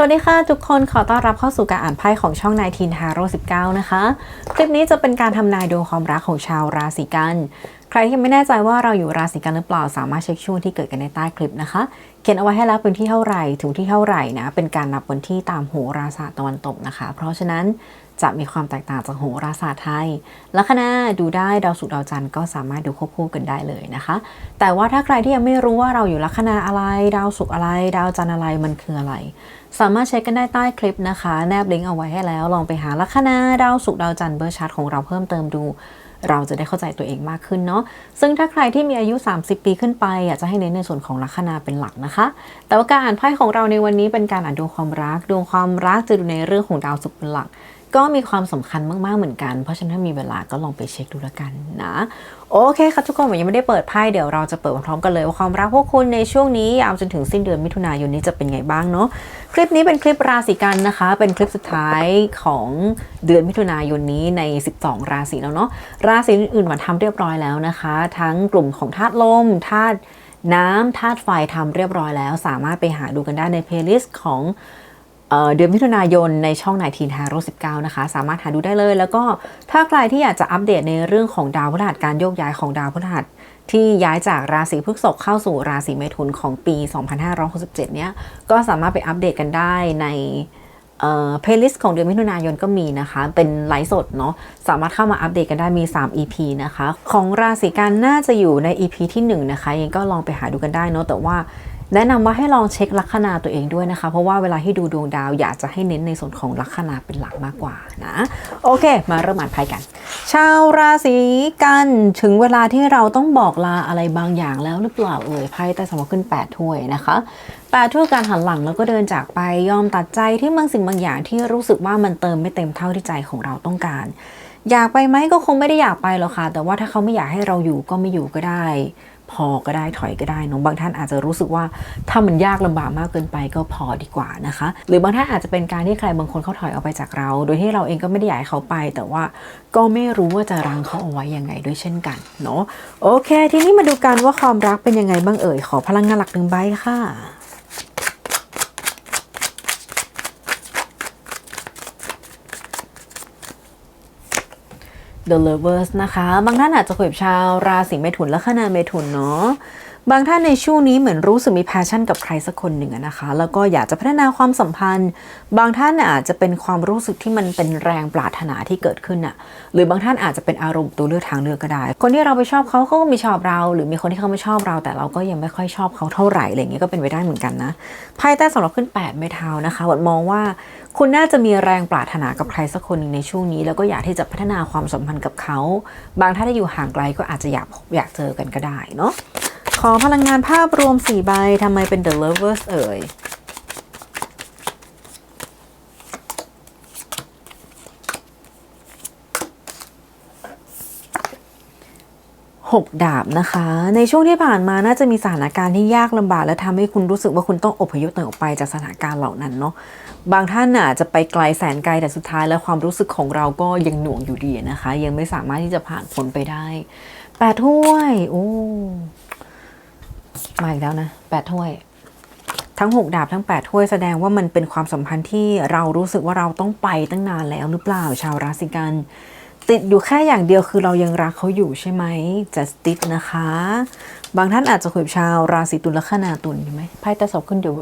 สวัสดีค่ะทุกคนขอต้อนรับเข้าสู่การอ่านไพ่ของช่องนายทีนฮาโร่19 นะคะ คลิปนี้จะเป็นการทำนายดวงความรักของชาวราศีกัน ใครที่ไม่แน่ใจว่าเราอยู่ราศีกันหรือเปล่าสามารถเช็คช่วงที่เกิดกันในใต้คลิปนะคะ เขียนเอาไว้ให้แล้วเป็นที่เท่าไหร่ถึงที่เท่าไหร่นะ เป็นการนับวันที่ตามโหราศาสตร์ตะวันตกนะคะ เพราะฉะนั้นจะมีความแตกต่างจากโหราศาสตร์ไทย ลัคนาดูได้ดาวศุกร์ดาวจันทร์ก็สามารถดูควบคู่กันได้เลยนะคะ แต่ว่าถ้าใครที่ยังไม่รู้ว่าเราอยู่ลัคนาอะไร ดาวศุกร์อะไร ดาวจันทร์อะไรมันคืออะไร สามารถเช็คกันได้ใต้คลิปนะคะ แนบลิงก์เอาไว้ให้แล้ว ลองไปหาลัคนาดาวศุกร์ดาวจันทร์เบอร์ชาร์ตของเราเพิ่มเติมดู เราจะได้เข้าใจตัวเองมากขึ้นเนาะซึ่งถ้าใครที่มีอายุ 30 ปีขึ้นไปอยากจะให้เน้นในส่วนของลัคนาเป็นหลักนะคะ แต่ว่าการอ่านไพ่ของเราในวันนี้เป็นการอ่านดวงความรัก ดวงความรักจะดูในเรื่องของดาวศุกร์เป็นหลัก ก็มีความสำคัญมาก ๆ เหมือนกัน เพราะฉะนั้นถ้ามีเวลาก็ลองไปเช็คดูแล้วกันนะ โอเคค่ะทุกคนผมยังไม่ได้เปิดไพ่เดี๋ยวเราจะเปิดพร้อมกันเลยว่าความรักพวกคุณในช่วงนี้ยาวจนถึงสิ้นเดือนมิถุนายนนี้จะเป็นไงบ้างเนาะคลิปนี้เป็นคลิปราศีกันนะคะ เป็นคลิปสุดท้ายของเดือนมิถุนายนนี้ใน 12 ราศีแล้วเนาะราศีอื่นๆมาทำเรียบร้อยแล้วนะคะ ทั้งกลุ่มของธาตุลมธาตุน้ำธาตุไฟทำเรียบร้อยแล้ว สามารถไปหาดูกันได้ในเพลย์ลิสต์ของ เดือนมิถุนายนในช่องนายทีนฮาโร19นะคะ สามารถหาดูได้เลย แล้วก็ถ้าใครที่อยากจะอัปเดตในเรื่องของดาวพฤหัสการโยกย้ายของดาวพฤหัสที่ย้ายจากราศีพฤษภเข้าสู่ราศีเมถุนของปี 2567 เนี้ยก็สามารถไปอัปเดตกันได้ในเพลย์ลิสต์ของเดือนมิถุนายนก็มีนะคะ เป็นไลฟ์สดเนาะสามารถเข้ามาอัปเดตกันได้มี 3 EP นะคะ ของราศีกันน่าจะอยู่ใน EP ที่ 1 นะคะยังก็ลองไปหาดูกันได้เนาะแต่ว่า แนะนำว่าให้ลองเช็คลัคนาตัวเองด้วยนะคะ เพราะว่าเวลาที่ดูดวงดาวอยากจะให้เน้นในส่วนของลัคนาเป็นหลักมากกว่านะโอเค มาเริ่มอ่านไพ่กัน ชาวราศีกันถึงเวลาที่เราต้องบอกลาอะไรบางอย่างแล้วหรือเปล่าเอ่ยไพ่ใต้สมองขึ้น 8 ถ้วยนะคะแปดถ้วยการหันหลังแล้วก็เดินจากไปยอมตัดใจที่บางสิ่งบางอย่างที่รู้สึกว่ามันเติมไม่เต็มเท่าที่ใจของเราต้องการ อยากไปไหมก็คงไม่ได้อยากไปหรอกค่ะ แต่ว่าถ้าเขาไม่อยากให้เราอยู่ก็ไม่อยู่ก็ได้ พอก็ได้ถอยก็ได้เนอะบางท่านอาจจะรู้สึกว่าถ้ามันยากลำบากมากเกินไปก็พอดีกว่านะคะ หรือบางท่านอาจจะเป็นการที่ใครบางคนเขาถอยออกไปจากเรา โดยที่เราเองก็ไม่ได้อยากให้เขาไป แต่ว่าก็ไม่รู้ว่าจะรังเขาเอาไว้ยังไงด้วยเช่นกันเนาะโอเค ทีนี้มาดูกันว่าความรักเป็นยังไงบ้างเอ่ยขอพลังงานหลักหนึ่งใบค่ะ The Lovers นะคะ บางท่านอาจจะคุยกับชาวราศีเมถุนและคณาเมถุนเนาะ บางท่านในช่วงนี้เหมือนรู้สึกมี passion กับใครสักคนหนึ่งนะคะ แล้วก็อยากจะพัฒนาความสัมพันธ์ บางท่านอาจจะเป็นความรู้สึกที่มันเป็นแรงปรารถนาที่เกิดขึ้นอะหรือบางท่านอาจจะเป็นอารมณ์ตัวเลือกทางเลือกก็ได้ คนที่เราไปชอบเขาเขาก็ไม่ชอบเรา หรือมีคนที่เขาไม่ชอบเรา แต่เราก็ยังไม่ค่อยชอบเขาเท่าไหร่อะไรอย่างเงี้ยก็เป็นไปได้เหมือนกันนะไพ่ใต้สำหรับขึ้น 8 ไม่เท้านะคะวัดมองว่าคุณน่าจะมีแรงปรารถนากับใครสักคนหนึ่งในช่วงนี้ แล้วก็อยากที่จะพัฒนาความสัมพันธ์กับเขา บางท่านที่อยู่ห่างไกลก็อาจจะอยากอยากเจอกันก็ได้เนาะ ขอพลังงานภาพรวม4ใบทำไมเป็น The Lovers เอ่ย หกดาบนะคะ ในช่วงที่ผ่านมาน่าจะมีสถานการณ์ที่ยากลำบาก และทำให้คุณรู้สึกว่าคุณต้องอพยพตัวออกไปจากสถานการณ์เหล่านั้นเนาะ บางท่านน่ะจะไปไกลแสนไกลแต่สุดท้ายแล้วความรู้สึกของเราก็ยังหน่วงอยู่ดีนะคะ ยังไม่สามารถที่จะผ่านพ้นไปได้แปดถ้วย โอ้ มาอีกแล้วนะแปดถ้วย ทั้งหกดาบทั้งแปดถ้วยแสดงว่ามันเป็นความสัมพันธ์ที่เรารู้สึกว่าเราต้องไปตั้งนานแล้วหรือเปล่าชาวราศีกันติดอยู่แค่อย่างเดียวคือเรายังรักเขาอยู่ใช่ไหมจะติดนะคะ บางท่านอาจจะคุยกับชาวราศีตุลและคนาตุลใช่ไหมไพ่ตะสบขึ้นเดียว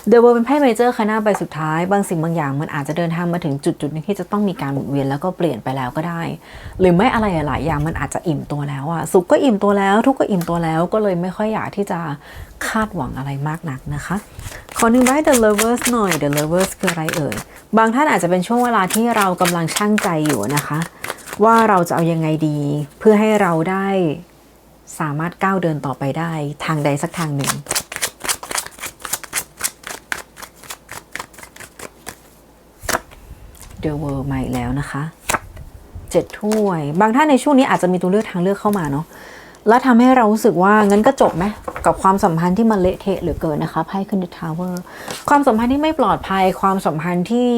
เวิลด์เดอะเวิลด์เป็นไพ่เมเจอร์คณะใบสุดท้าย บางสิ่งบางอย่างมันอาจจะเดินทางมาถึงจุดจุดๆหนึงที่จะต้องมีการหมุนเวียนแล้วก็เปลี่ยนไปแล้วก็ได้ หรือไม่อะไรหลายอย่างมันอาจจะอิ่มตัวแล้วอะสุขก็อิ่มตัวแล้ว ทุกข์ก็อิ่มตัวแล้วก็เลยไม่ค่อยอยากที่จะคาดหวังอะไรมากนักนะคะ ขอหนึ่งใบ The Lovers หน่อย The Lovers คืออะไรเอ่ย บางท่านอาจจะเป็นช่วงเวลาที่เรากำลังช่างใจอยู่นะคะ ว่าเราจะเอายังไงดี เพื่อให้เราได้สามารถก้าวเดินต่อไปได้ทางใดสักทางหนึ่ง The World มาอีกแล้วนะคะเจ็ดถ้วย บางท่านในช่วงนี้อาจจะมีตัวเลือกทางเลือกเข้ามาเนาะแล้วทำให้เรารู้สึกว่างั้นก็จบไหมกับความสัมพันธ์ที่มันเละเทะเหลือเกินนะคะไพ่ขึ้น The Tower ความสัมพันธ์ที่ไม่ปลอดภัย ความสัมพันธ์ที่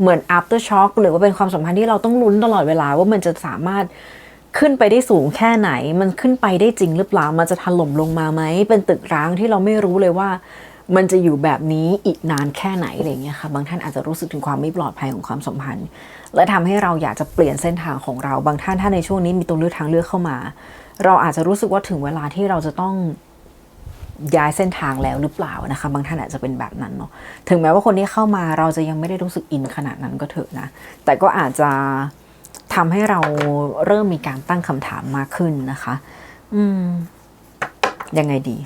เหมือน after shock หรือว่าเป็นความสัมพันธ์ที่เราต้องลุ้นตลอดเวลาว่ามันจะสามารถขึ้นไปได้สูงแค่ไหน มันขึ้นไปได้จริงหรือเปล่า มันจะถล่มลงมาไหม เป็นตึกร้างที่เราไม่รู้เลยว่า มันจะอยู่แบบนี้อีกนานแค่ไหนอะไรเงี้ยค่ะบางท่านอาจจะรู้สึกถึงความไม่ปลอดภัยของความสัมพันธ์ และทำให้เราอยากจะเปลี่ยนเส้นทางของเรา บางท่านถ้าในช่วงนี้มีตัวเลือกทางเลือกเข้ามา เราอาจจะรู้สึกว่าถึงเวลาที่เราจะต้องย้ายเส้นทางแล้วหรือเปล่านะคะ บางท่านอาจจะเป็นแบบนั้นเนาะถึงแม้ว่าคนที่เข้ามาเราจะยังไม่ได้รู้สึกอินขนาดนั้นก็เถอะนะ แต่ก็อาจจะทำให้เราเริ่มมีการตั้งคำถามมากขึ้นนะคะ อืม ยังไงดี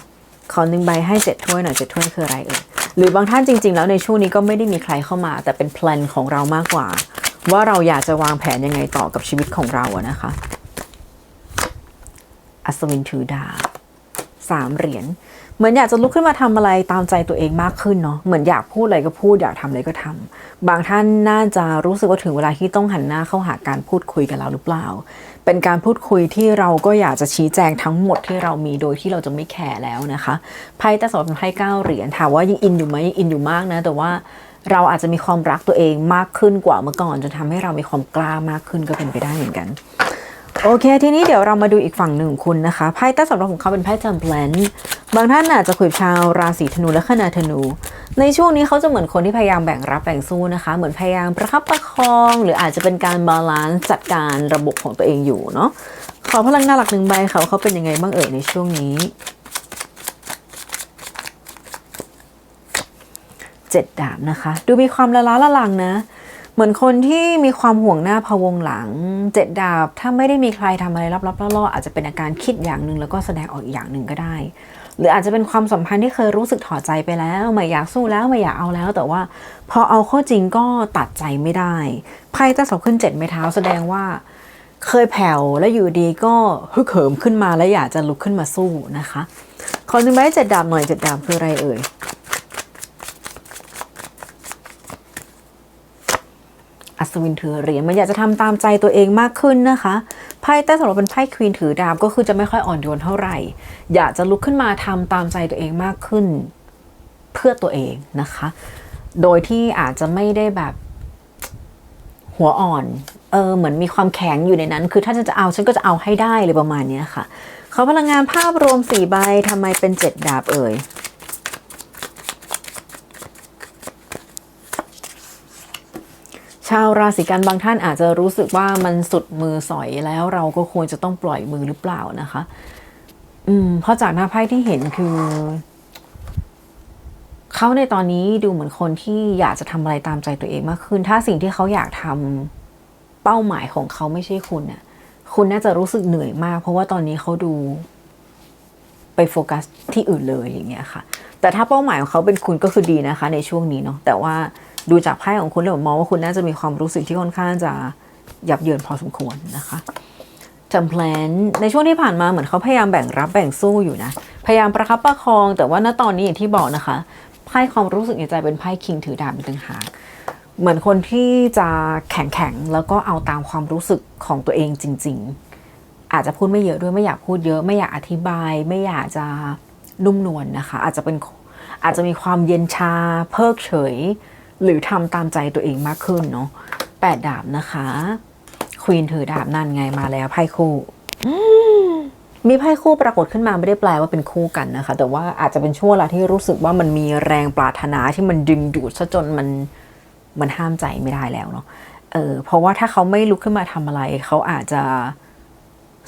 ขอหนึ่งใบให้เจ็ดถ้วยหน่อยเจ็ดถ้วยคืออะไรเอ่ยหรือบางท่านจริง ๆ แล้วในช่วงนี้ก็ไม่ได้มีใครเข้ามา แต่เป็นแพลนของเรามากกว่า ว่าเราอยากจะวางแผนยังไงต่อกับชีวิตของเราอะนะคะอัศวินถือดาบสามเหรียญเหมือนอยากจะลุกขึ้นมาทำอะไรตามใจตัวเองมากขึ้นเนาะเหมือนอยากพูดอะไรก็พูดอยากทำอะไรก็ทำบางท่านน่าจะรู้สึกว่าถึงเวลาที่ต้องหันหน้าเข้าหาการพูดคุยกับเราหรือเปล่า เป็นการพูดคุยที่เราก็อยากจะชี้แจงทั้งหมดที่เรามีโดยที่เราจะไม่แคร์แล้วนะคะไพ่ตะสอบเป็นไพ่เก้าเหรียญถามว่ายังอินอยู่ไหมยังอินอยู่มากนะ แต่ว่าเราอาจจะมีความรักตัวเองมากขึ้นกว่าเมื่อก่อนจนทำให้เรามีความกล้ามากขึ้นก็เป็นไปได้เหมือนกัน โอเค ทีนี้เดี๋ยวเรามาดูอีกฝั่งหนึ่งคุณนะคะ ไพ่ใต้สำรับของเขาเป็นไพ่จัมเพลนบางท่านอาจจะคุยชาวราศีธนูและคณาธนู ในช่วงนี้เขาจะเหมือนคนที่พยายามแบ่งรับแบ่งสู้นะคะ เหมือนพยายามประคับประคอง หรืออาจจะเป็นการบาลานซ์จัดการระบบของตัวเองอยู่เนาะ ขอพลังงานหลักหนึ่งใบค่ะว่าเขาเป็นยังไงบ้างเอ่ยในช่วงนี้เจ็ดดาบนะคะ ดูมีความละล้าละลังนะ เหมือนคนที่มีความห่วงหน้าพะวงหลังเจ็ดดาบ ถ้าไม่ได้มีใครทำอะไรลับๆล่อๆอาจจะเป็นอาการคิดอย่างหนึ่งแล้วก็แสดงออกอีกอย่างหนึ่งก็ได้ หรืออาจจะเป็นความสัมพันธ์ที่เคยรู้สึกถอดใจไปแล้ว ไม่อยากสู้แล้วไม่อยากเอาแล้ว แต่ว่าพอเอาข้อจริงก็ตัดใจไม่ได้ไพ่จะสอบขึ้นเจ็ดไม้เท้าแสดงว่าเคยแผ่วแล้วอยู่ดีก็ฮึกเหิมขึ้นมาแล้วอยากจะลุกขึ้นมาสู้นะคะ ขอหนึ่งใบให้เจ็ดดาบหน่อยเจ็ดดาบคืออะไรเอ่ย อัศวินถือเหรียญมันอยากจะทำตามใจตัวเองมากขึ้นนะคะไพ่ใต้สำหรับเป็นไพ่ควีนถือดาบก็คือจะไม่ค่อยอ่อนโยนเท่าไหร่ อยากจะลุกขึ้นมาทำตามใจตัวเองมากขึ้น เพื่อตัวเองนะคะ โดยที่อาจจะไม่ได้แบบหัวอ่อน เออเหมือนมีความแข็งอยู่ในนั้น คือถ้าฉันจะเอาฉันก็จะเอาให้ได้เลยประมาณนี้ค่ะ เขาพลังงานภาพรวมสี่ใบทำไมเป็นเจ็ดดาบเอ่ย ชาวราศีกันบางท่านอาจจะรู้สึกว่ามันสุดมือสอยแล้วเราก็ควรจะต้องปล่อยมือหรือเปล่านะคะ อืมเพราะจากหน้าไพ่ที่เห็นคือ เขาในตอนนี้ดูเหมือนคนที่อยากจะทำอะไรตามใจตัวเองมากขึ้น ถ้าสิ่งที่เขาอยากทำเป้าหมายของเขาไม่ใช่คุณน่ะ คุณน่าจะรู้สึกเหนื่อยมาก เพราะว่าตอนนี้เขาดูไปโฟกัสที่อื่นเลยอย่างเงี้ยค่ะ แต่ถ้าเป้าหมายของเขาเป็นคุณก็คือดีนะคะ ในช่วงนี้เนาะแต่ว่า ดูจากไพ่ของคุณแล้วมองว่าคุณน่าจะมีความรู้สึกที่ค่อนข้างจะหยับเยินพอสมควรนะคะจำแพลนในช่วงที่ผ่านมาเหมือนเขาพยายามแบ่งรับแบ่งสู้อยู่นะ พยายามประคับประคอง แต่ว่าณตอนนี้อย่างที่บอกนะคะไพ่ความรู้สึกในใจเป็นไพ่คิงถือดาบเป็นต่างหากเหมือนคนที่จะแข็งแข็งแล้วก็เอาตามความรู้สึกของตัวเองจริง ๆ อาจจะพูดไม่เยอะด้วยไม่อยากพูดเยอะไม่อยากอธิบาย ไม่อยากจะนุ่มนวลนนะคะ อาจจะเป็นอาจจะมีความเย็นชาเพิกเฉย หรือทำตามใจตัวเองมากขึ้นเนาะแปดดาบนะคะควีนถือดาบนั่นไงมาแล้วไพ่คู่มมีไพ่คู่ปรากฏขึ้นมาไม่ได้แปลว่าเป็นคู่กันนะคะ แต่ว่าอาจจะเป็นช่วงเวลาที่รู้สึกว่ามันมีแรงปรารถนาที่มันดึงดูดซะจนมันมันห้ามใจไม่ได้แล้วเนาะเออเพราะว่าถ้าเขาไม่ลุกขึ้นมาทำอะไร เขาอาจจะ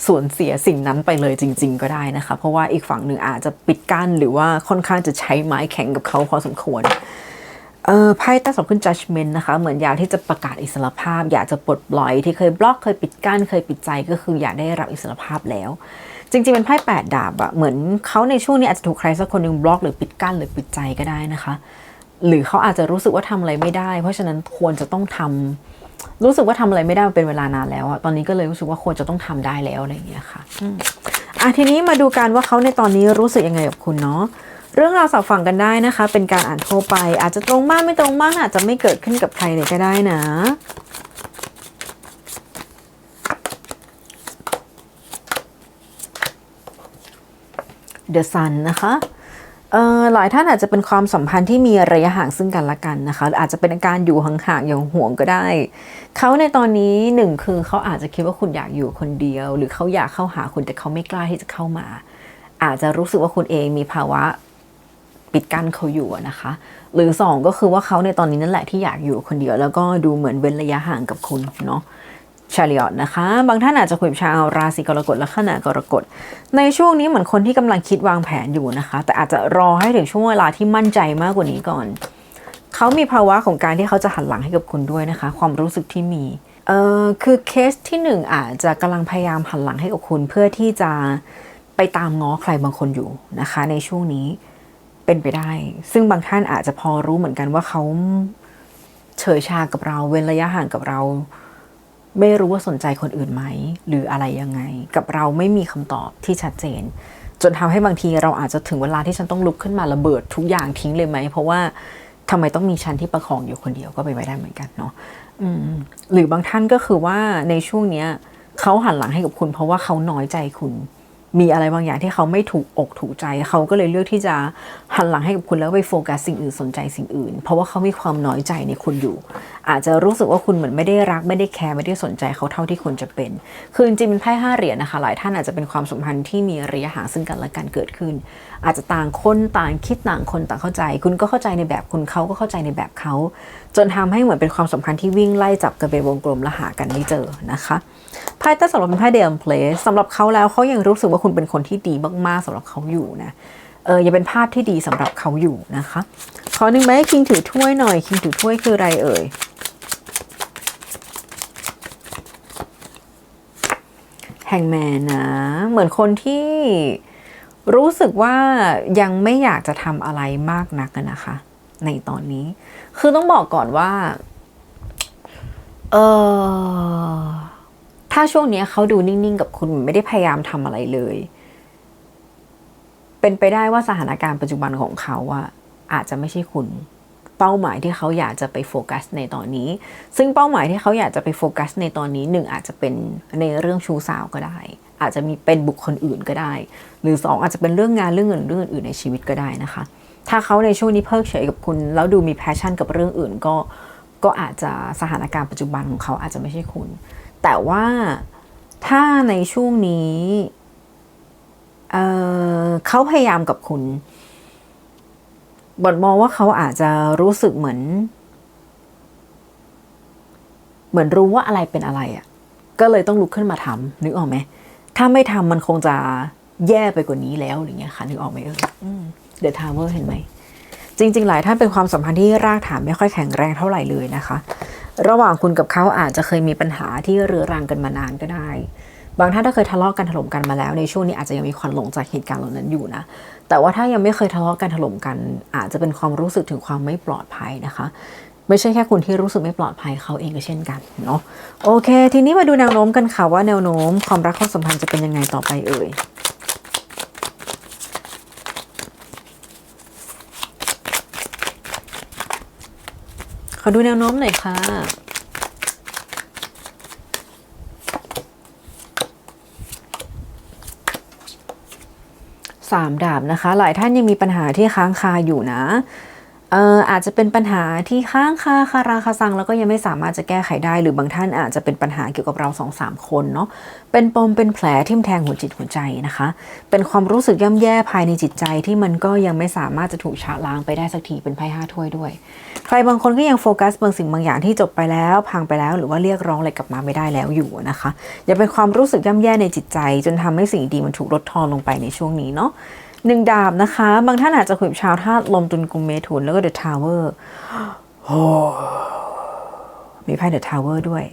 สูญเสียสิ่งนั้นไปเลยจริง ๆ ก็ได้นะคะ เพราะว่าอีกฝั่งหนึ่งอาจจะปิดกั้นหรือว่าค่อนข้างจะใช้ไม้แข็งกับเขาพอสมควร เออไพ่ใต้สองขึ้น judgment นะคะ เหมือนอยากที่จะประกาศอิสรภาพ อยากจะปลดปล่อยที่เคยบล็อกเคยปิดกั้นเคยปิดใจก็คืออยากได้รับอิสรภาพแล้ว จริงๆเป็นไพ่แปดดาบอะเหมือนเขาในช่วงนี้อาจจะถูกใครสักคนหนึ่งบล็อกหรือปิดกั้นหรือปิดใจก็ได้นะคะ หรือเขาอาจจะรู้สึกว่าทำอะไรไม่ได้ เพราะฉะนั้นควรจะต้องทำรู้สึกว่าทำอะไรไม่ได้มาเป็นเวลานานแล้วอะตอนนี้ก็เลยรู้สึกว่าควรจะต้องทำได้แล้วอะไรอย่างเงี้ยค่ะอืมอะทีนี้มาดูกันว่าเขาในตอนนี้รู้สึกยังไงกับคุณเนาะ เรื่องราวสอบฟังกันได้นะคะ เป็นการอ่านทั่วไป อาจจะตรงมากไม่ตรงมากอาจจะไม่เกิดขึ้นกับใครเลยก็ได้นะ The Sun นะคะหลายท่านอาจจะเป็นความสัมพันธ์ที่มีระยะห่างซึ่งกันและกันนะคะออาจจะเป็นการอยู่ห่างๆอย่างห่วงก็ได้ เขาในตอนนี้หนึ่งคือเขาอาจจะคิดว่าคุณอยากอยู่คนเดียว หรือเขาอยากเข้าหาคุณแต่เขาไม่กล้าที่จะเข้ามา อาจจะรู้สึกว่าคุณเองมีภาวะ ปิดกั้นเขาอยู่นะคะ หรือสองก็คือว่าเขาในตอนนี้นั่นแหละที่อยากอยู่คนเดียว แล้วก็ดูเหมือนเว้นระยะห่างกับคุณเนาะชาลิออตนะคะ บางท่านอาจจะคุยกับชาวราศีกรกฎและขณะกรกฎ ในช่วงนี้เหมือนคนที่กำลังคิดวางแผนอยู่นะคะ แต่อาจจะรอให้ถึงช่วงเวลาที่มั่นใจมากกว่านี้ก่อน เขามีภาวะของการที่เขาจะหันหลังให้กับคุณด้วยนะคะ ความรู้สึกที่มีเอ่อคือเคสที่หนึ่งอาจจะกำลังพยายามหันหลังให้กับคุณเพื่อที่จะไปตามง้อใครบางคนอยู่นะคะ ในช่วงนี้ เป็นไปได้ ซึ่งบางท่านอาจจะพอรู้เหมือนกันว่าเขาเฉยชากับเราเว้นระยะห่างกับเรา ไม่รู้ว่าสนใจคนอื่นไหม หรืออะไรยังไง กับเราไม่มีคำตอบที่ชัดเจน จนทำให้บางทีเราอาจจะถึงเวลาที่ฉันต้องลุกขึ้นมาระเบิดทุกอย่างทิ้งเลยไหม เพราะว่าทำไมต้องมีฉันที่ประคองอยู่คนเดียวก็เป็นไปได้เหมือนกันเนาะหรือบางท่านก็คือว่าในช่วงเนี้ยเขาหันหลังให้กับคุณ เพราะว่าเขาน้อยใจคุณ มีอะไรบางอย่างที่เขาไม่ถูกอกถูกใจ เขาก็เลยเลือกที่จะหันหลังให้กับคุณแล้วไปโฟกัสสิ่งอื่นสนใจสิ่งอื่น เพราะว่าเขามีความน้อยใจในคุณอยู่ อาจจะรู้สึกว่าคุณเหมือนไม่ได้รักไม่ได้แคร์ไม่ได้สนใจเขาเท่าที่ควรจะเป็น คือจริงๆเป็นไพ่ห้าเหรียญนะคะ หลายท่านอาจจะเป็นความสัมพันธ์ที่มีระยะห่างซึ่งกันและกันเกิดขึ้น อาจจะต่างคนต่างคิดต่างคนต่างเข้าใจ คุณก็เข้าใจในแบบคุณเขาก็เข้าใจในแบบเขาจนทำให้เหมือนเป็นความสัมพันธ์ที่วิ่งไล่จับกันเป็นวงกลมและหากันไม่เจอนะคะ ไพ่ใต้สำหรับเป็นไพ่เดมเพลสสำหรับเขาแล้วเขายังรู้สึกว่าคุณเป็นคนที่ดีมากๆสำหรับเขาอยู่นะเออยังเป็นภาพที่ดีสำหรับเขาอยู่นะคะ ขอหนึ่งไหมคิงถือถ้วยหน่อยคิงถือถ้วยคืออะไรเอ่ยแห่งแมนนะเหมือนคนที่รู้สึกว่ายังไม่อยากจะทำอะไรมากนักนะคะ ในตอนนี้ คือต้องบอกก่อนว่า เออ ถ้าช่วงนี้เขาดูนิ่งๆ กับคุณไม่ได้พยายามทำอะไรเลย เป็นไปได้ว่าสถานการณ์ปัจจุบันของเขาอะอาจจะไม่ใช่คุณเป้าหมายที่เขาอยากจะไปโฟกัสในตอนนี้ ซึ่งเป้าหมายที่เขาอยากจะไปโฟกัสในตอนนี้หนึ่งอาจจะเป็นในเรื่องชู้สาวก็ได้ อาจจะมีเป็นบุคคลอื่นก็ได้ หรือสองอาจจะเป็นเรื่องงานเรื่องเงินเรื่องอื่นในชีวิตก็ได้นะคะ ถ้าเขาในช่วงนี้เพิกเฉยกับคุณ แล้วดูมีแพชชั่นกับเรื่องอื่นก็ก็อาจจะสถานการณ์ปัจจุบันของเขาอาจจะไม่ใช่คุณ แต่ว่าถ้าในช่วงนี้เอ่อเขาพยายามกับคุณบทมองว่าเขาอาจจะรู้สึกเหมือน เหมือนรู้ว่าอะไรเป็นอะไรอะ่ะ ก็เลยต้องลุกขึ้นมาทำนึกออกไหมถ้าไม่ทำมันคงจะแย่ไปกว่านี้แล้วอย่างเงี้ยค่ะนึกออกไหมเออเดอะทาวเวอร์เห็นไหมจริง ๆ หลายท่านเป็นความสัมพันธ์ที่รากฐานไม่ค่อยแข็งแรงเท่าไหร่เลยนะคะ ระหว่างคุณกับเขาอาจจะเคยมีปัญหาที่เรื้อรังกันมานานก็ได้ บางท่านถ้าเคยทะเลาะกันถล่มกันมาแล้ว ในช่วงนี้อาจจะยังมีควันหลงจากเหตุการณ์เหล่านั้นอยู่นะ แต่ว่าถ้ายังไม่เคยทะเลาะกันถล่มกัน อาจจะเป็นความรู้สึกถึงความไม่ปลอดภัยนะคะ ไม่ใช่แค่คุณที่รู้สึกไม่ปลอดภัยเขาเองก็เช่นกันเนาะ โอเค ทีนี้มาดูแนวโน้มกันค่ะว่าแนวโน้มความรักความสัมพันธ์จะเป็นยังไงต่อไปเอ่ย ขอดูแนวโน้มหน่อยค่ะ สามดาบนะคะ หลายท่านยังมีปัญหาที่ค้างคาอยู่นะ เอ่ออาจจะเป็นปัญหาที่ค้างคาคาราคาซังแล้วก็ยังไม่สามารถจะแก้ไขได้ หรือบางท่านอาจจะเป็นปัญหาเกี่ยวกับเราสองสามคนเนาะเป็นปมเป็นแผลทิ่มแทงหัวจิตหัวใจนะคะ เป็นความรู้สึกย่ำแย่ภายในจิตใจที่มันก็ยังไม่สามารถจะถูกชะล้างไปได้สักทีเป็นไพ่ห้าถ้วยด้วย ใครบางคนก็ยังโฟกัสบางสิ่งบางอย่างที่จบไปแล้วพังไปแล้ว หรือว่าเรียกร้องอะไรกลับมาไม่ได้แล้วอยู่นะคะยังเป็นความรู้สึกย่ำแย่ในจิตใจ จนทำให้สิ่งดีมันถูกลดทอนลงไปในช่วงนี้เนาะ หนึ่งดาบนะคะ บางท่านอาจจะคุยกับชาวธาตุลมตุลกุมเมถุนแล้วก็เดอะทาวเวอร์มีไพ่เดอะทาวเวอร์ด้วย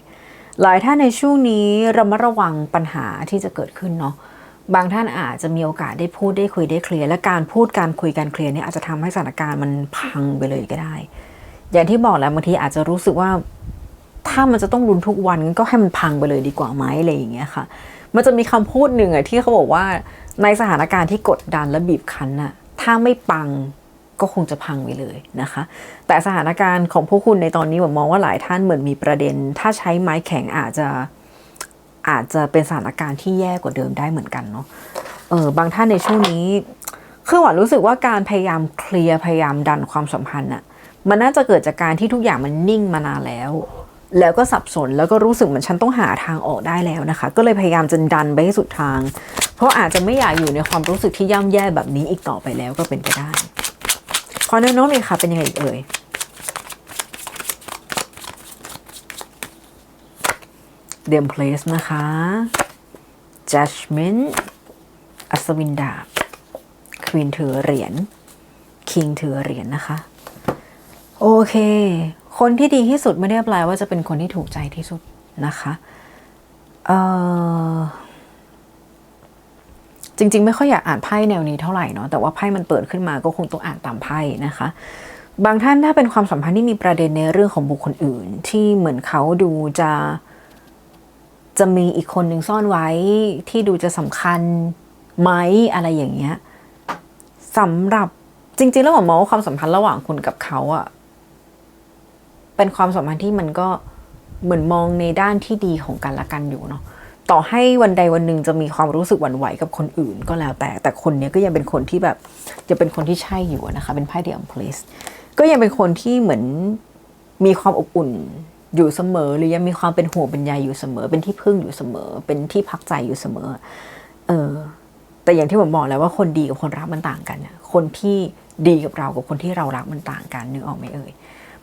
หลายท่านในช่วงนี้ระมัดระวังปัญหาที่จะเกิดขึ้นเนาะบางท่านอาจจะมีโอกาสได้พูดได้คุยได้เคลียร์และการพูดการคุยการเคลียร์เนี่ยอาจจะทำให้สถานการณ์มันพังไปเลยก็ได้ อย่างที่บอกแล้วบางทีอาจจะรู้สึกว่า ถ้ามันจะต้องรุนทุกวันก็ให้มันพังไปเลยดีกว่าไหมอะไรอย่างเงี้ยค่ะ มันจะมีคำพูดหนึ่งอะที่เขาบอกว่าในสถานการณ์ที่กดดันและบีบคั้นอะถ้าไม่ปังก็คงจะพังไปเลยนะคะ แต่สถานการณ์ของพวกคุณในตอนนี้ผมมองว่าหลายท่านเหมือนมีประเด็น ถ้าใช้ไม้แข็งอาจจะอาจจะเป็นสถานการณ์ที่แย่กว่าเดิมได้เหมือนกันเนาะเออบางท่านในช่วงนี้คือหวานรู้สึกว่าการพยายามเคลียร์พยายามดันความสัมพันธ์อะมันน่าจะเกิดจากการที่ทุกอย่างมันนิ่งมานานแล้ว แล้วก็สับสนแล้วก็รู้สึกเหมือนฉันต้องหาทางออกได้แล้วนะคะ ก็เลยพยายามจะดันไปให้สุดทาง เพราะอาจจะไม่อยากอยู่ในความรู้สึกที่ย่ำแย่แบบนี้อีกต่อไปแล้วก็เป็นไปได้ขอแนวโน้มอีกค่ะเป็นยังไงอีกเอ่ยเดมเพลสนะคะ judgment อัศวินดาบควีนถือเหรียญคิงถือเหรียญนะคะ โอเค คนที่ดีที่สุดไม่ได้แปลว่าจะเป็นคนที่ถูกใจที่สุดนะคะเออจริง ๆ ไม่ค่อยอยากอ่านไพ่แนวนี้เท่าไหร่เนาะแต่ว่าไพ่มันเปิดขึ้นมาก็คงต้องอ่านตามไพ่นะคะ บางท่านถ้าเป็นความสัมพันธ์ที่มีประเด็นในเรื่องของบุคคลอื่น ที่เหมือนเขาดูจะจะมีอีกคนหนึ่งซ่อนไว้ที่ดูจะสำคัญไหมอะไรอย่างเงี้ยสำหรับจริง ๆ แล้วผมมองว่าความสัมพันธ์ระหว่างคุณกับเขาอะ เป็นความสัมพันธ์ที่มันก็เหมือนมองในด้านที่ดีของกันและกันอยู่เนาะต่อให้วันใดวันหนึ่งจะมีความรู้สึกหวั่นไหวกับคนอื่นก็แล้วแต่แต่คนนี้ก็ยังเป็นคนที่แบบจะเป็นคนที่ใช่อยู่นะคะเป็นไพ่เดียมเพลสก็ยังเป็นคนที่เหมือนมีความอบอุ่นอยู่เสมอ หรือยังมีความเป็นห่วงเป็นใยอยู่เสมอ เป็นที่พึ่งอยู่เสมอ เป็นที่พักใจอยู่เสมอ เออแต่อย่างที่ผมบอกแล้วว่าคนดีกับคนรักมันต่างกันนะคนที่ดีกับเรากับคนที่เรารักมันต่างกันนึกออกไหมเอ่ย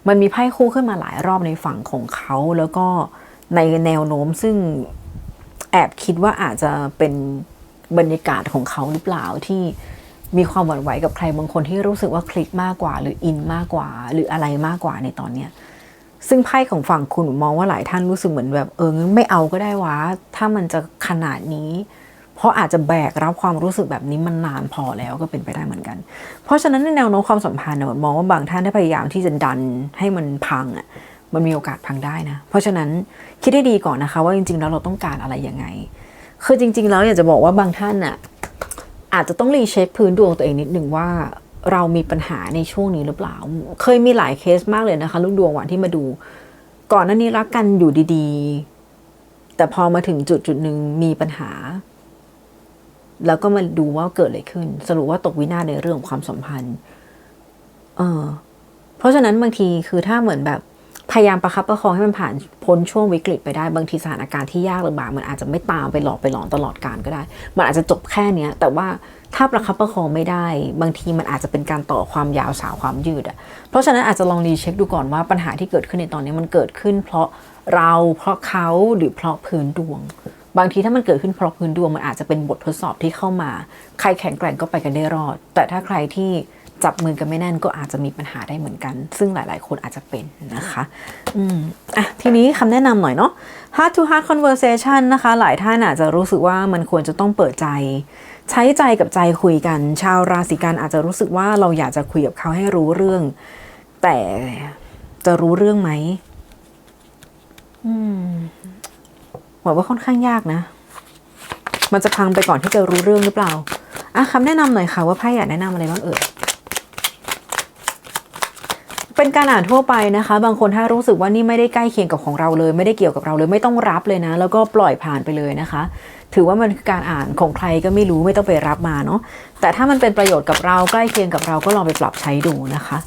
มันมีไพ่คู่ขึ้นมาหลายรอบในฝั่งของเขาแล้วก็ในแนวโน้มซึ่งแอบคิดว่าอาจจะเป็นบรรยากาศของเขาหรือเปล่าที่มีความหวั่นไหวกับใครบางคนที่รู้สึกว่าคลิกมากกว่า หรืออินมากกว่า หรืออะไรมากกว่าในตอนเนี้ยซึ่งไพ่ของฝั่งคุณมองว่าหลายท่านรู้สึกเหมือนแบบเออไม่เอาก็ได้วะถ้ามันจะขนาดนี้ เพราะอาจจะแบกรับความรู้สึกแบบนี้มันนานพอแล้วก็เป็นไปได้เหมือนกัน เพราะฉะนั้นในแนวโน้มความสัมพันธ์เนี่ยมมองว่าบางท่านได้พยายามที่จะดันให้มันพังอะมันมีโอกาสพังได้นะ เพราะฉะนั้นคิดให้ดีก่อนนะคะ ว่าจริงๆแล้วเราต้องการอะไรยังไง คือจริง ๆ แล้วอยากจะบอกว่าบางท่านอะอาจจะต้องรีเช็คพื้นดวงตัวเองนิดหนึ่งว่าเรามีปัญหาในช่วงนี้หรือเปล่า เคยมีหลายเคสมากเลยนะคะ ลูกดวงหวานที่มาดู ก่อนหน้านี้รักกันอยู่ดีๆ แต่พอมาถึงจุดจุดหนึ่งมีปัญหา แล้วก็มาดูว่าเกิดอะไรขึ้น สรุปว่าตกวินาศในเรื่องความสัมพันธ์ เออ เพราะฉะนั้นบางทีคือถ้าเหมือนแบบพยายามประคับประคองให้มันผ่านพ้นช่วงวิกฤตไปได้บางทีสถานการณ์ที่ยากลำบากมันอาจจะไม่ตามไปหลอกไปหลอนตลอดการก็ได้ มันอาจจะจบแค่เนี้ย แต่ว่าถ้าประคับประคองไม่ได้ บางทีมันอาจจะเป็นการต่อความยาวสาวความยืดอะเพราะฉะนั้นอาจจะลองรีเช็คดูก่อนว่าปัญหาที่เกิดขึ้นในตอนนี้มันเกิดขึ้น เพราะเราเพราะเขาหรือเพราะพื้นดวง บางทีถ้ามันเกิดขึ้นเพราะพื้นดวงมันอาจจะเป็นบททดสอบที่เข้ามา ใครแข็งแกร่งก็ไปกันได้รอด แต่ถ้าใครที่จับมือกันไม่แน่นก็อาจจะมีปัญหาได้เหมือนกัน ซึ่งหลาย ๆ คนอาจจะเป็นนะคะ อืมอะทีนี้คำแนะนำหน่อยเนาะ heart to heart conversation นะคะ หลายท่านอาจจะรู้สึกว่ามันควรจะต้องเปิดใจ ใช้ใจกับใจคุยกัน ชาวราศีกันอาจจะรู้สึกว่าเราอยากจะคุยกับเขาให้รู้เรื่อง แต่จะรู้เรื่องไหมอืม หวังว่าค่อนข้างยากนะ มันจะพังไปก่อนที่จะรู้เรื่องหรือเปล่าอะคำแนะนำหน่อยค่ะว่าไพ่อยากแนะนำอะไรบ้างเอ่ยเป็นการอ่านทั่วไปนะคะ บางคนถ้ารู้สึกว่านี่ไม่ได้ใกล้เคียงกับของเราเลย ไม่ได้เกี่ยวกับเราเลยไม่ต้องรับเลยนะ แล้วก็ปล่อยผ่านไปเลยนะคะ ถือว่ามันคือการอ่านของใครก็ไม่รู้ไม่ต้องไปรับมาเนาะแต่ถ้ามันเป็นประโยชน์กับเราใกล้เคียงกับเราก็ลองไปปรับใช้ดูนะคะ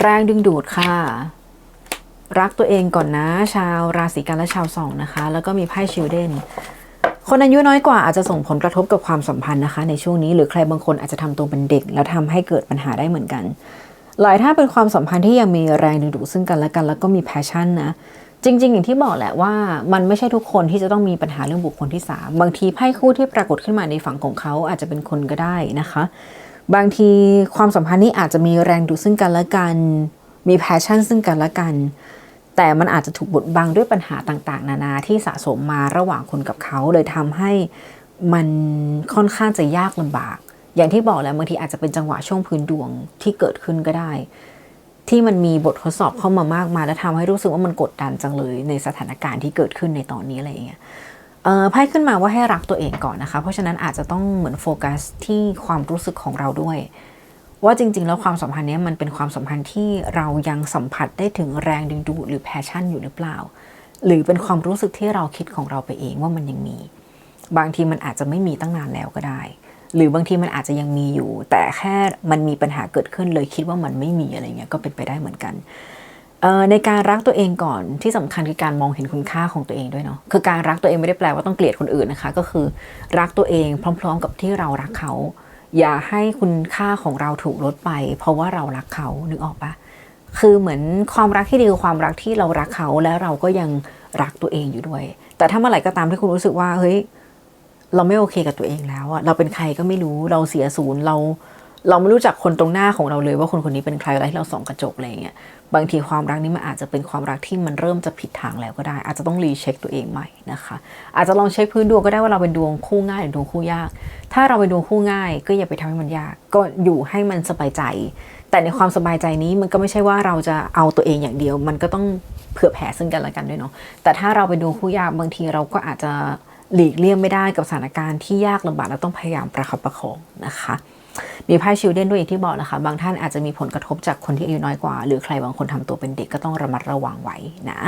แรงดึงดูดค่ะ รักตัวเองก่อนนะ ชาวราศีกันและชาวสองนะคะ แล้วก็มีไพ่ชิลเดนคนอายุน้อยกว่าอาจจะส่งผลกระทบกับความสัมพันธ์นะคะ ในช่วงนี้หรือใครบางคนอาจจะทำตัวเป็นเด็ก แล้วทำให้เกิดปัญหาได้เหมือนกัน หลายถ้าเป็นความสัมพันธ์ที่ยังมีแรงดึงดูดซึ่งกันและกัน แล้วก็มีแพชชั่นนะจริง ๆ อย่างที่บอกแหละว่ามันไม่ใช่ทุกคนที่จะต้องมีปัญหาเรื่องบุคคลที่สามบางทีไพ่คู่ที่ปรากฏขึ้นมาในฝั่งของเขาอาจจะเป็นคนก็ได้นะคะ บางทีความสัมพันธ์นี้อาจจะมีแรงดูดซึ่งกันและกัน มีแพชชั่นซึ่งกันและกัน แต่มันอาจจะถูกบดบังด้วยปัญหาต่างๆ นานาที่สะสมมาระหว่างคุณกับเขาเลยทำให้มันค่อนข้างจะยากลำบาก อย่างที่บอกแล้วบางทีอาจจะเป็นจังหวะช่วงพื้นดวงที่เกิดขึ้นก็ได้ ที่มันมีบททดสอบเข้ามามากมายและทำให้รู้สึกว่ามันกดดันจังเลย ในสถานการณ์ที่เกิดขึ้นในตอนนี้อะไรอย่างเงี้ยเออไพ่ขึ้นมาว่าให้รักตัวเองก่อนนะคะ เพราะฉะนั้นอาจจะต้องเหมือนโฟกัสที่ความรู้สึกของเราด้วย ว่าจริง ๆ แล้วความสัมพันธ์นี้มันเป็นความสัมพันธ์ที่เรายังสัมผัสได้ถึงแรงดึงดูดหรือแพชชั่นอยู่หรือเปล่า หรือเป็นความรู้สึกที่เราคิดของเราไปเองว่ามันยังมี บางทีมันอาจจะไม่มีตั้งนานแล้วก็ได้ หรือบางทีมันอาจจะยังมีอยู่ แต่แค่มันมีปัญหาเกิดขึ้นเลยคิดว่ามันไม่มีอะไรเงี้ยก็เป็นไปได้เหมือนกันในการรักตัวเองก่อนที่สำคัญคือการมองเห็นคุณค่าของตัวเองด้วยเนาะคือการรักตัวเองไม่ได้แปลว่าต้องเกลียดคนอื่นนะคะ ก็คือรักตัวเองพร้อม ๆ กับที่เรารักเขา อย่าให้คุณค่าของเราถูกลดไป เพราะว่าเรารักเขานึกออกปะคือเหมือนความรักที่ดีคือความรักที่เรารักเขาและเราก็ยังรักตัวเองอยู่ด้วย แต่ถ้าเมื่อไหร่ก็ตามที่คุณรู้สึกว่าเฮ้ยเราไม่โอเคกับตัวเองแล้วอะเราเป็นใครก็ไม่รู้เราเสียศูนย์เรา เราไม่รู้จักคนตรงหน้าของเราเลยว่าคนคนนี้เป็นใครอะไรที่เราส่องกระจกอะไรเงี้ยบางทีความรักนี้มันอาจจะเป็นความรักที่มันเริ่มจะผิดทางแล้วก็ได้ อาจจะต้องรีเช็คตัวเองใหม่นะคะ อาจจะลองเช็คพื้นดวงก็ได้ว่าเราเป็นดวงคู่ง่ายหรือดวงคู่ยาก ถ้าเราเป็นดวงคู่ง่าย ก็อย่าไปทำให้มันยาก ก็อยู่ให้มันสบายใจ แต่ในความสบายใจนี้มันก็ไม่ใช่ว่าเราจะเอาตัวเองอย่างเดียว มันก็ต้องเผื่อแผ่ซึ่งกันและกันด้วยเนาะแต่ถ้าเราเป็นดวงคู่ยากบางทีเราก็อาจจะหลีกเลี่ยงไม่ได้กับสถานการณ์ที่ยากลำบากเราต้องพยายามประคับประคองนะคะ มีไพ่ชิลเดนด้วยอย่างที่บอกนะคะ บางท่านอาจจะมีผลกระทบจากคนที่อายุน้อยกว่า หรือใครบางคนทำตัวเป็นเด็กก็ต้องระมัดระวังไว้นะ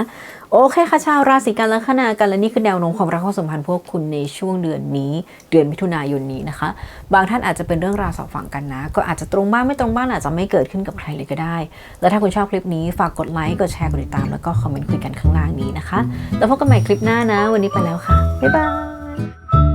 โอเคค่ะชาวราศีกันและคณากันและนี่คือแนวโน้มความรักความสัมพันธ์พวกคุณในช่วงเดือนนี้ เดือนมิถุนายนนี้นะคะ บางท่านอาจจะเป็นเรื่องราวสองฝั่งกันนะ ก็อาจจะตรงบ้างไม่ตรงบ้างอาจจะไม่เกิดขึ้นกับใครเลยก็ได้ แล้วถ้าคุณชอบคลิปนี้ฝากกดไลค์กดแชร์กดติดตามแล้วก็คอมเมนต์คุยกันข้างล่างนี้นะคะ แล้วพบกันใหม่คลิปหน้านะ วันนี้ไปแล้วค่ะบ๊ายบาย